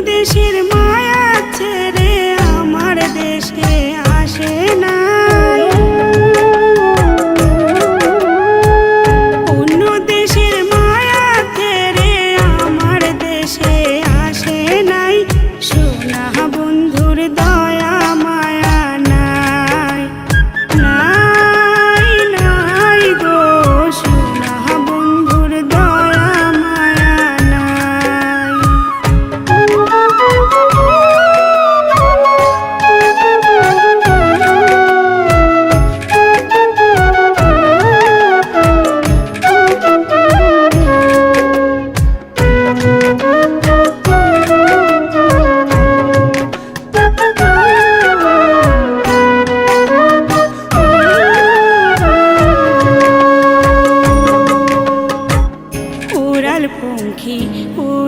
দেশের মা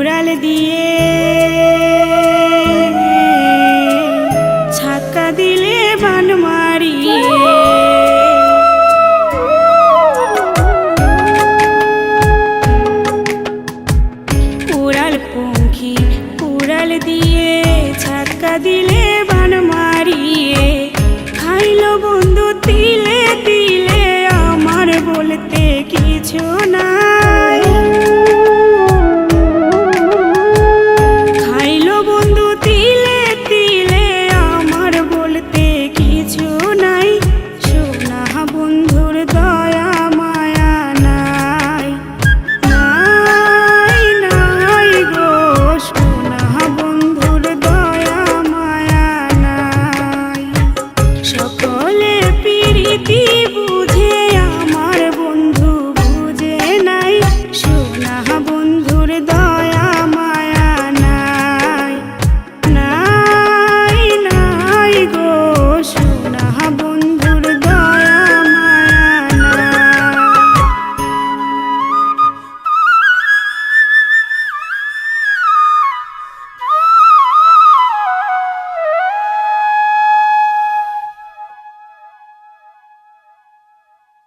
উড়াল দিয়ে ছাক্কা দিলে বান মারিয়ে। উড়াল পঙ্খী উড়াল দিয়ে ছাক্কা দিলে বান